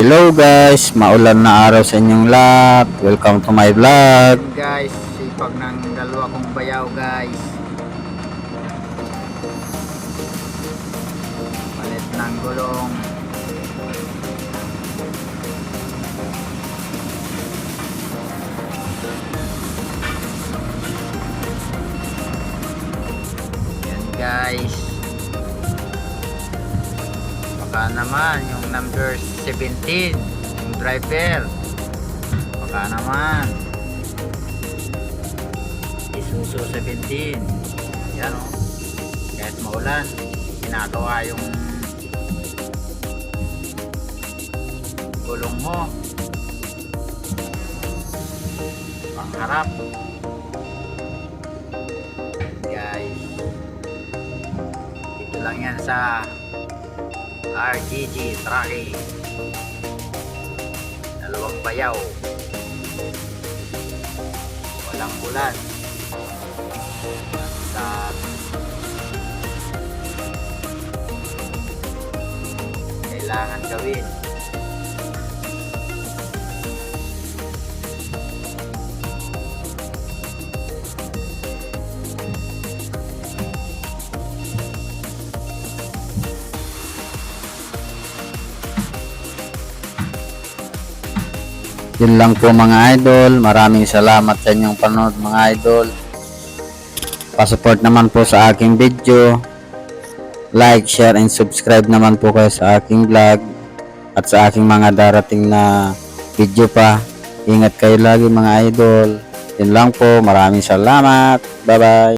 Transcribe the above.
Hello guys, maulan na araw sa inyong lahat. Welcome to my vlog. guys, sipag ng dalawa kong bayaw guys. Palit ng gulong. Yan guys. Baka naman yung number 17, yung driver. Baka naman. Isuso 17. Yan o. Kahit maulan, ginagawa yung gulong mo. Pangharap. Guys. Dito lang yan sa RGG Tracking. Dalawang bayaw. Walang ulan sa kailangan gawin Yun lang po mga idol. Maraming salamat sa inyong panood mga idol. Pasupport naman po sa aking video. Like, share, and subscribe naman po kayo sa aking vlog at sa aking mga darating na video pa. Ingat kayo lagi mga idol. Yun lang po. Maraming salamat. Bye-bye.